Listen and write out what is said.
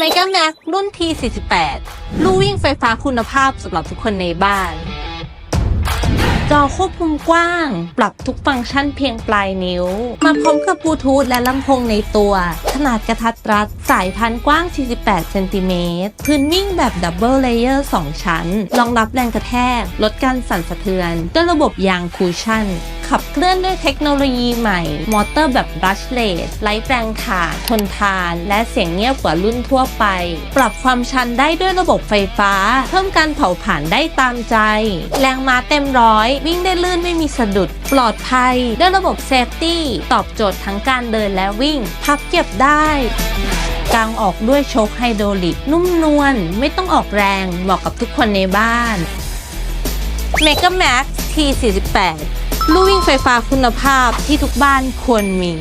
m e g a Max รุ่น T48 ลู่วิ่งไฟฟ้าคุณภาพสำหรับทุกคนในบ้าน จอควบคุมกว้าง ปรับทุกฟังก์ชันเพียงปลายนิ้ว มาพร้อมกับบลูทูธและลำโพงในตัว ขนาดกระทัดรัด สายพันกว้าง 48 เซนติเมตร พื้นวิ่งแบบดับเบิลเลเยอร์ 2 ชั้น รองรับแรงกระแทก ลดการสั่นสะเทือน ด้วยระบบยางคูชั่น ขับเคลื่อนด้วยเทคโนโลยีใหม่ มอเตอร์แบบบรัชเลสไร้แรงขาดทนทาน และเสียงเงียบกว่ารุ่นทั่วไป ปรับความชันได้ด้วยระบบไฟฟ้า เพิ่มการเผาผลาญได้ตามใจ แรงม้าเต็มร้อย วิ่งได้ลื่นไม่มีสะดุด ปลอดภัย ด้วยระบบเซฟตี้ ตอบโจทย์ทั้งการเดินและวิ่ง พับเก็บได้กางออกด้วยโชคไฮโดรลิก นุ่มนวลไม่ต้องออกแรงเหมาะกับทุกคนในบ้าน m e g a Max T48 ลู่วิ่งไฟฟ้าคุณภาพที่ทุกบ้านควรมี